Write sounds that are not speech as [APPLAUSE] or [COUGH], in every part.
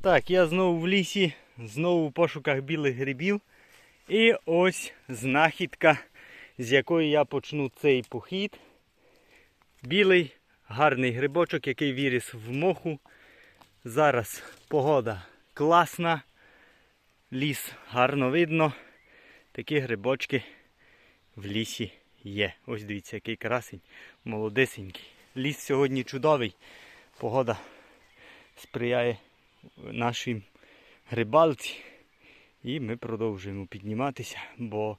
Так, я знову в лісі, знову в пошуках білих грибів. І ось знахідка, з якої я почну цей похід. Білий гарний грибочок, який виріс в моху. Зараз погода класна, ліс гарно видно. Такі грибочки в лісі є. Ось дивіться, який красень, молодесенький. Ліс сьогодні чудовий. Погода сприяє нашій грибалці. І ми продовжуємо підніматися, бо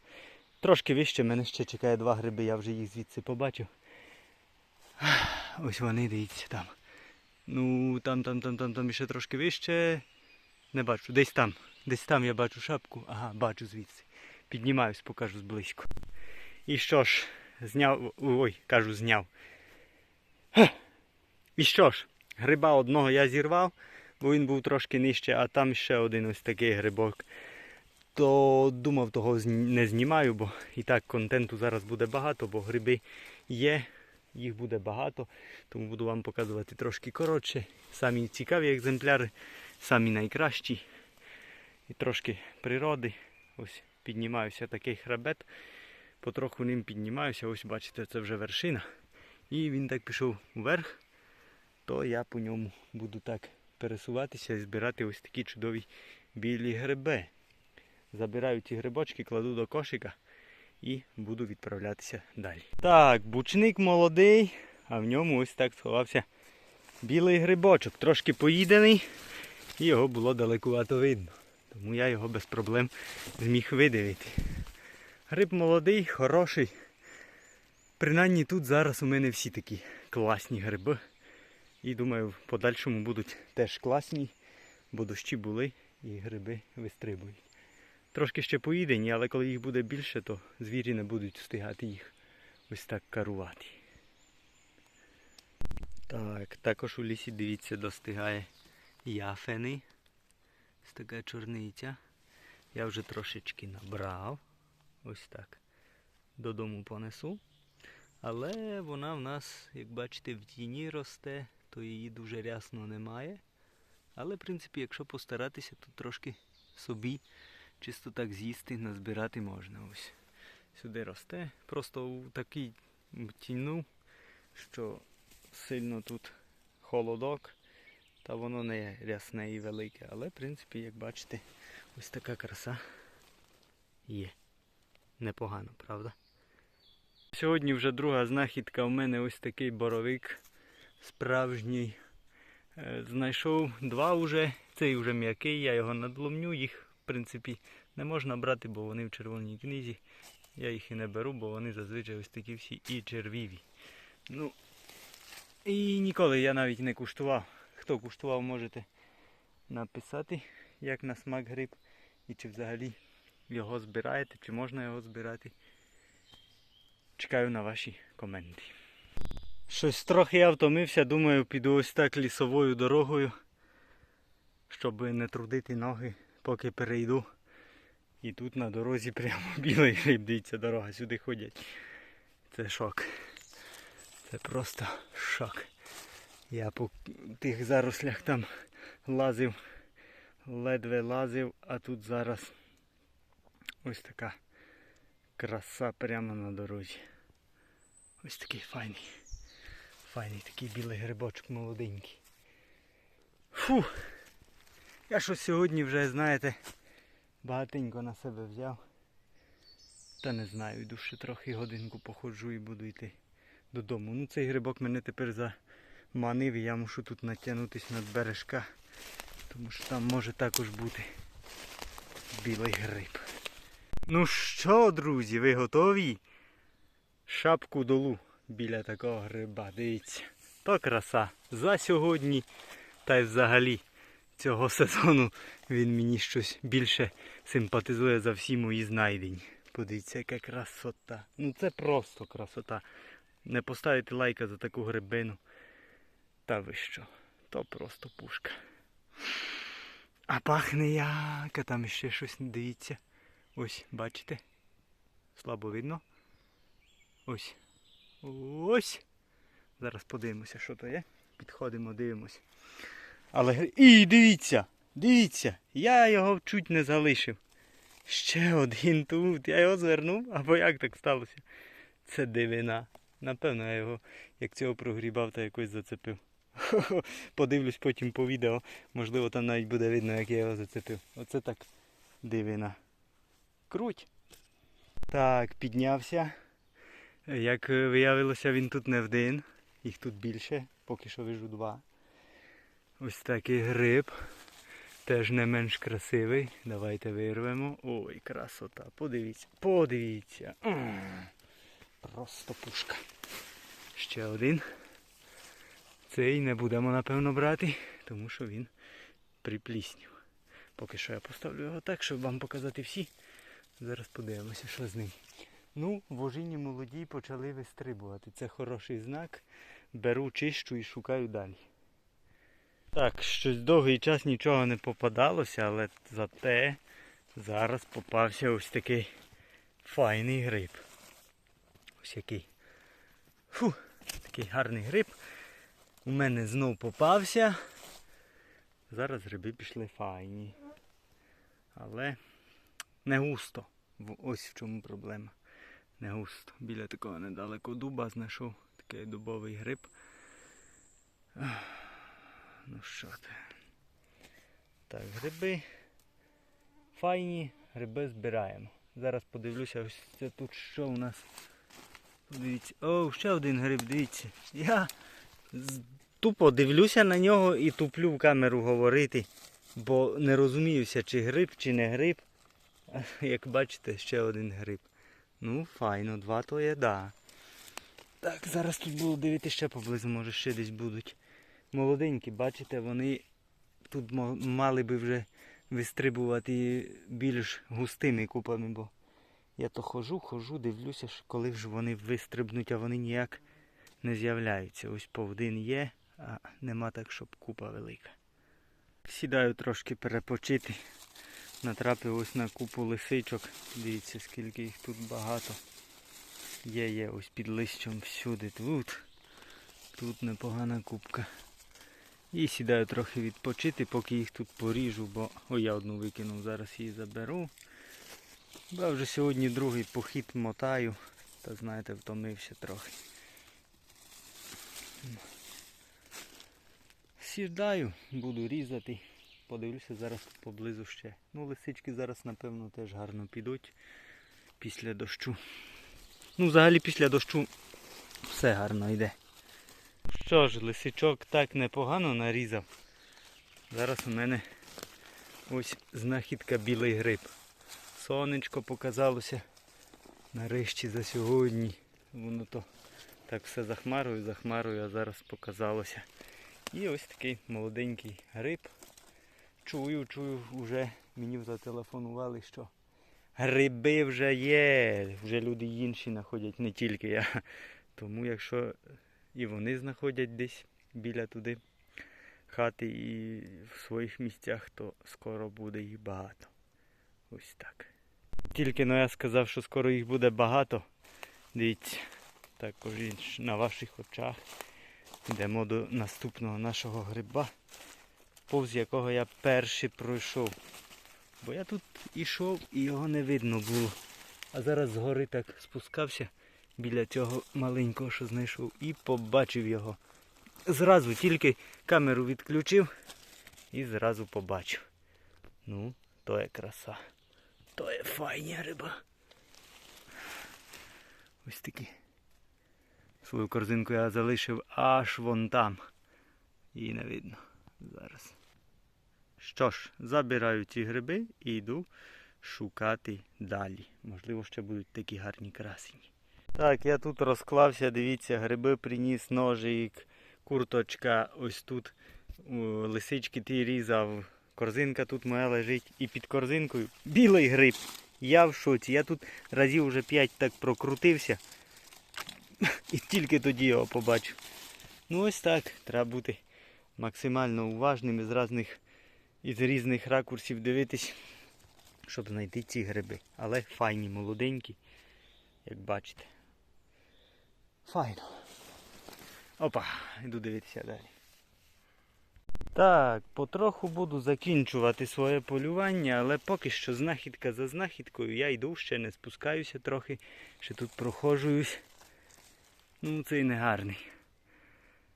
трошки вище мене ще чекає два гриби, я вже їх звідси побачив. Ось вони, дивіться там. Ну, там, там, там, там, там ще трошки вище. Не бачу. Десь там. Десь там я бачу шапку. Ага, бачу звідси. Піднімаюсь, покажу зблизько. І що ж, зняв. Ой, кажу, зняв. І що ж, гриба одного я зірвав, бо він був трошки нижче, а там ще один ось такий грибок. То думав, того не знімаю, бо і так контенту зараз буде багато, бо гриби є, їх буде багато. Тому буду вам показувати трошки коротше. Самі цікаві екземпляри, самі найкращі. І трошки природи. Ось піднімаюся такий хребет. Потроху ним піднімаюся. Ось бачите, це вже вершина. І він так пішов вверх, то я по ньому буду так пересуватися і збирати ось такі чудові білі гриби. Забираю ці грибочки, кладу до кошика і буду відправлятися далі. Так, бучник молодий, а в ньому ось так сховався білий грибочок. Трошки поїдений, і його було далекувато видно. Тому я його без проблем зміг видивити. Гриб молодий, хороший. Принаймні тут зараз у мене всі такі класні гриби. І думаю, в подальшому будуть теж класні, бо дощі були і гриби вистрибують. Трошки ще поїдені, але коли їх буде більше, то звірі не будуть встигати їх ось так карувати. Так, також у лісі, дивіться, достигає яфени. Ось така чорниця. Я вже трошечки набрав. Ось так. Додому понесу. Але вона в нас, як бачите, в тіні росте, то її дуже рясно немає. Але, в принципі, якщо постаратися, то трошки собі чисто так з'їсти, назбирати можна. Ось. Сюди росте. Просто у такій тіну, що сильно тут холодок, та воно не рясне і велике. Але, в принципі, як бачите, ось така краса є. Непогано, правда? Сьогодні вже друга знахідка у мене ось такий боровик справжній. Е, Знайшов два вже. Цей вже м'який, я його надломню. Їх, в принципі, не можна брати, бо вони в червоній книзі. Я їх і не беру, бо вони зазвичай ось такі всі і червіві. Ну, і ніколи я навіть не куштував. Хто куштував, можете написати, як на смак гриб. І чи взагалі його збираєте, чи можна його збирати. Чекаю на ваші коменти. Щось трохи я втомився, думаю, піду ось так лісовою дорогою, щоб не трудити ноги, поки перейду. І тут на дорозі прямо [LAUGHS] білий гриб, дивіться, дорога, сюди ходять. Це шок. Це просто шок. Я по тих зарослях там лазив, ледве лазив, а тут зараз ось така краса прямо на дорозі. Ось такий файний. Файний такий білий грибочок молоденький. Фу. Я щось сьогодні вже, знаєте, багатенько на себе взяв. Та не знаю, йду ще трохи годинку походжу і буду йти додому. Ну цей грибок мене тепер заманив і я мушу тут натягнутися над бережка. Тому що там може також бути білий гриб. Ну що, друзі, ви готові? Шапку долу біля такого гриба. Дивіться. То краса. За сьогодні та й взагалі цього сезону він мені щось більше симпатизує за всі мої знайдені. Подивіться, яка красота. Ну це просто красота. Не поставити лайка за таку грибину. Та ви що? То просто пушка. А пахне як, а там ще щось дивіться. Ось, бачите? Слабо видно. Ось. Ось. Зараз подивимося, що то є. Підходимо, дивимося. Але І дивіться! Дивіться, я його чуть не залишив. Ще один тут. Я його звернув, або як так сталося? Це дивина. Напевно, я його, як цього прогрібав, та якось зацепив. [LAUGHS] Подивлюсь потім по відео. Можливо, там навіть буде видно, як я його зацепив. Оце так дивина. Круть. Так, піднявся. Як е, виявилося, він тут не один. Їх тут більше, поки що вижу два. Ось такий гриб. Теж не менш красивий. Давайте вирвемо. Ой, красота. Подивіться. Подивіться. Просто пушка. Ще один. Цей не будемо, напевно, брати, тому що він припліснів. Поки що я поставлю його так, щоб вам показати всі. Зараз подивимося, що з ним. Ну, вожині молоді почали вистрибувати. Це хороший знак. Беру чищу і шукаю далі. Так, щось довгий час нічого не попадалося, але зате зараз попався ось такий файний гриб. Ось який. Фу, такий гарний гриб. У мене знов попався. Зараз гриби пішли файні. Але не густо. Ось в чому проблема. Не густо. Біля такого недалеко дуба знайшов такий дубовий гриб. Ну що ти? Так, гриби файні, гриби збираємо. Зараз подивлюся, ось тут що у нас. Подивіться. О, ще один гриб, дивіться. Я тупо дивлюся на нього і туплю в камеру говорити, бо не розуміюся, чи гриб, чи не гриб. Як бачите, ще один гриб. Ну, файно, два то є, да. Так, зараз тут буду дивитися ще поблизу, може ще десь будуть. Молоденькі, бачите, вони тут мали би вже вистрибувати більш густими купами, бо я то хожу, хожу, дивлюся, коли ж вони вистрибнуть, а вони ніяк не з'являються. Ось повдин є, а нема так, щоб купа велика. Сідаю трошки перепочити. Натрапив ось на купу лисичок. Дивіться, скільки їх тут багато. Є, є, ось під листям всюди. Тут. Тут непогана купка. І сідаю трохи відпочити, поки їх тут поріжу, бо ой, я одну викинув, зараз її заберу. Бо вже сьогодні другий похід мотаю, та знаєте, втомився трохи. Сідаю, буду різати. Подивлюся зараз поблизу ще. Ну, лисички зараз, напевно, теж гарно підуть після дощу. Ну, взагалі після дощу все гарно йде. Що ж, лисичок так непогано нарізав. Зараз у мене ось знахідка білий гриб. Сонечко показалося нарешті за сьогодні. Воно то так все за хмарою, а зараз показалося. І ось такий молоденький гриб. Чую, чую, вже мені зателефонували, що гриби вже є. Вже люди інші знаходять, не тільки я. Тому якщо і вони знаходять десь біля туди хати і в своїх місцях, то скоро буде їх багато. Ось так. Тільки но я сказав, що скоро їх буде багато. Дивіться, також на ваших очах йдемо до наступного нашого гриба, повз якого я перший пройшов. Бо я тут ішов і його не видно було. А зараз згори так спускався біля цього маленького, що знайшов, і побачив його. Зразу тільки камеру відключив і зразу побачив. Ну, то є краса. То є файні гриба. Ось такі. Свою корзинку я залишив аж вон там. Її не видно зараз. Що ж, забираю ці гриби і йду шукати далі. Можливо, ще будуть такі гарні красені. Так, я тут розклався, дивіться, гриби приніс ножик, курточка, ось тут лисички ті різав. Корзинка тут моя лежить. І під корзинкою білий гриб. Я в шоці. Я тут разів вже 5 так прокрутився. [LAUGHS] І тільки тоді його побачив. Ну ось так. Треба бути максимально уважним із різних, із різних ракурсів дивитись, щоб знайти ці гриби. Але файні, молоденькі, як бачите. Файно. Опа, йду дивитися далі. Так, потроху буду закінчувати своє полювання, але поки що знахідка за знахідкою. Я йду, ще не спускаюся трохи, ще тут прохожуюсь. Ну, цей не гарний.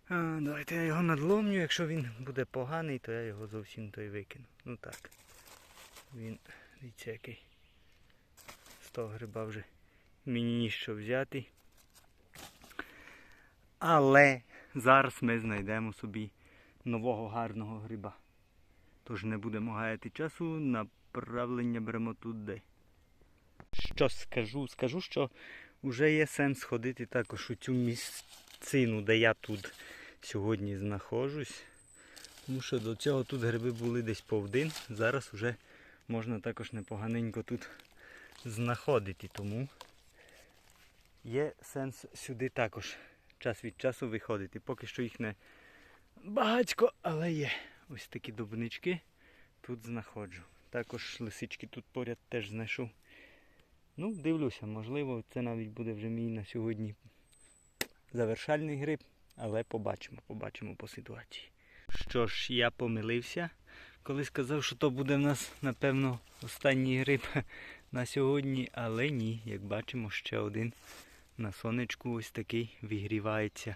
Давайте я його надломлю, якщо він буде поганий, то я його зовсім той викину. Ну так. Він, дивіться який. З того гриба вже мені ніщо взяти. Але зараз ми знайдемо собі нового гарного гриба. Тож не будемо гаяти часу, направлення беремо туди. Що скажу? Скажу, що вже є сенс ходити також у цю місцину, де я тут сьогодні знаходжусь. Тому що до цього тут гриби були десь повдин. Зараз вже можна також непоганенько тут знаходити. Тому є сенс сюди також час від часу виходити. Поки що їх не багатько, але є. Ось такі дубнички тут знаходжу. Також лисички тут поряд теж знайшов. Ну, дивлюся, можливо, це навіть буде вже мій на сьогодні завершальний гриб, але побачимо, побачимо по ситуації. Що ж, я помилився, коли сказав, що то буде в нас, напевно, останній гриб [LAUGHS] на сьогодні, але ні, як бачимо, ще один на сонечку ось такий вигрівається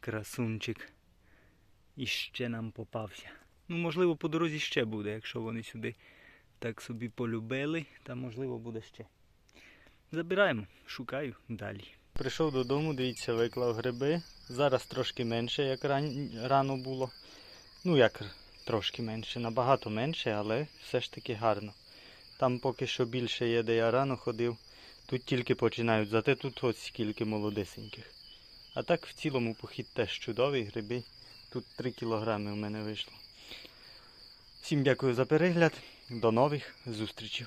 красунчик. І ще нам попався. Ну, можливо, по дорозі ще буде, якщо вони сюди так собі полюбили, та можливо буде ще. Забираємо, шукаю далі. Прийшов додому, дивіться, виклав гриби. Зараз трошки менше, як рано було. Ну як трошки менше, набагато менше, але все ж таки гарно. Там поки що більше є, де я рано ходив. Тут тільки починають, зате тут ось скільки молодесеньких. А так в цілому похід теж чудовий, гриби. Тут 3 кілограми у мене вийшло. Всім дякую за перегляд. До нових зустрічей.